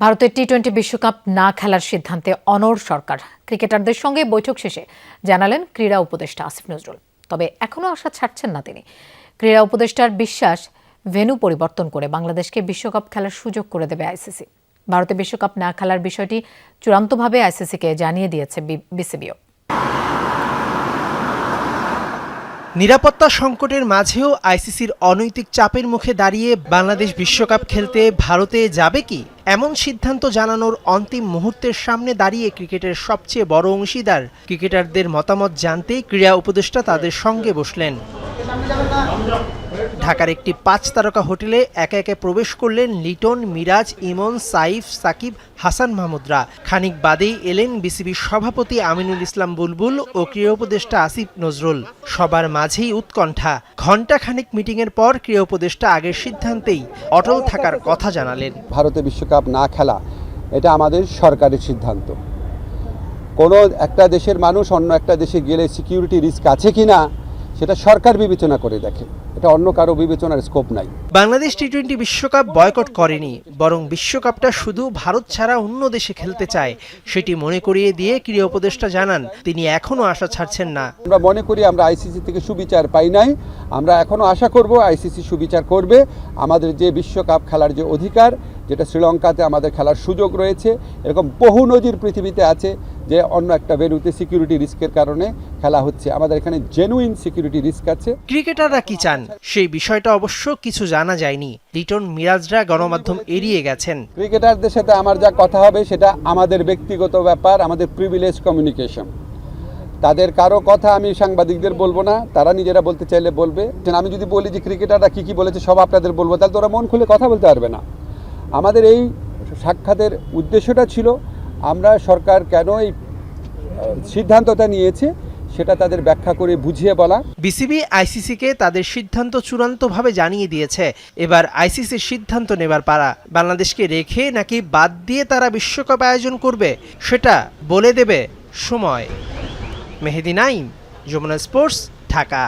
ভারতের টি টোয়েন্টি বিশ্বকাপ না খেলার সিদ্ধান্তে অনর সরকার। ক্রিকেটারদের সঙ্গে বৈঠক শেষে জানালেন ক্রীড়া উপদেষ্টা আসিফ নজরুল। তবে এখনও আশা ছাড়ছেন না তিনি। ক্রীড়া উপদেষ্টার বিশ্বাস ভেনু পরিবর্তন করে বাংলাদেশকে বিশ্বকাপ খেলার সুযোগ করে দেবে আইসিসি। ভারতে বিশ্বকাপ না খেলার বিষয়টি চূড়ান্তভাবে আইসিসিকে জানিয়ে দিয়েছে বিসিবিও। নিরাপত্তা সংকটের মাঝেও আইসিসির অনৈতিক চাপের মুখে দাঁড়িয়ে বাংলাদেশ বিশ্বকাপ খেলতে ভারতে যাবে কি? এমন সিদ্ধান্ত জানানোর অন্তিম মুহূর্তের সামনে দাঁড়িয়ে ক্রিকেটের সবচেয়ে বড় অংশীদার। ক্রিকেটারদের মতামত জানতে ক্রীড়া উপদেষ্টা তাদের সঙ্গে বসলেন। ঢাকার একটি পাঁচ তারকা হোটেলে একে একে প্রবেশ করলেন লিটন, মিরাজ, ইমন, সাইফ, সাকিব, হাসান মাহমুদরা। খানিক বাদেই এলেন বিসিবির সভাপতি আমিনুল ইসলাম বুলবুল ও ক্রীড়া উপদেষ্টা আসিফ নজরুল। সবার মাঝেই উৎকণ্ঠা। ঘণ্টা খানিক মিটিংয়ের পর ক্রীড়া উপদেষ্টা আগের সিদ্ধান্তেই অটল থাকার কথা জানালেন। ভারতে বিশ্বকাপ না খেলা, এটা আমাদের সরকারের সিদ্ধান্ত। কোনো একটা দেশের মানুষ অন্য একটা দেশে গেলে সিকিউরিটি রিস্ক আছে কি না সেটা সরকার বিবেচনা করে দেখে। এটা অন্য কারও বিবেচনার স্কোপ নাই। বাংলাদেশ টি টোয়েন্টি বিশ্বকাপ বয়কট করেনি বরং বিশ্বকাপটা শুধু ভারত ছাড়া অন্য দেশে খেলতে চায় সেটি মনে করিয়ে দিয়ে ক্রীড়া উপদেষ্টা জানান তিনি এখনও আশা ছাড়ছেন না। আমরা মনে করি আমরা আইসিসি থেকে সুবিচার পাই নাই আমরা এখনও আশা করব আইসিসি সুবিচার করবে। আমাদের যে বিশ্বকাপ খেলার যে অধিকার যেটা শ্রীলঙ্কাতে আমাদের খেলার সুযোগ রয়েছে এরকম বহু নজির পৃথিবীতে আছে যে অন্য একটা ভেন্যুতে সিকিউরিটি রিস্কের কারণে খেলা হচ্ছে। আমাদের এখানে জেনুইন সিকিউরিটি রিস্ক আছে। ক্রিকেটাররা কি চান? সেই বিষয়টা অবশ্য কিছু জানা যায়নি। লিটন মিরাজরা গণমাধ্যম এড়িয়ে গেছেন। ক্রিকেটারদের সাথে আমার যা কথা হবে সেটা আমাদের ব্যক্তিগত ব্যাপার আমাদের প্রিভিলেজ কমিউনিকেশন তাদের কারও কথা আমি সাংবাদিকদের বলব না তারা নিজেরা বলতে চাইলে বলবে। আমি যদি বলি যে ক্রিকেটাররা কী কী বলেছে সব আপনাদের বলব। তাহলে তো ওরা মন খুলে কথা বলতে পারবে না। আমাদের এই সাক্ষাতের উদ্দেশ্যটা ছিল আমরা সরকার কেন এই সিদ্ধান্তটা নিয়েছে সেটা তাদের ব্যাখ্যা করে বুঝিয়ে বলা। বিসিবি আইসিসিকে তাদের সিদ্ধান্ত চূড়ান্তভাবে জানিয়ে দিয়েছে। এবার আইসিসির সিদ্ধান্ত নেবার পারা বাংলাদেশকে রেখে নাকি বাদ দিয়ে তারা বিশ্বকাপ আয়োজন করবে, সেটা বলে দেবে সময়। মেহেদি নাইম, যমুনা স্পোর্টস, ঢাকা।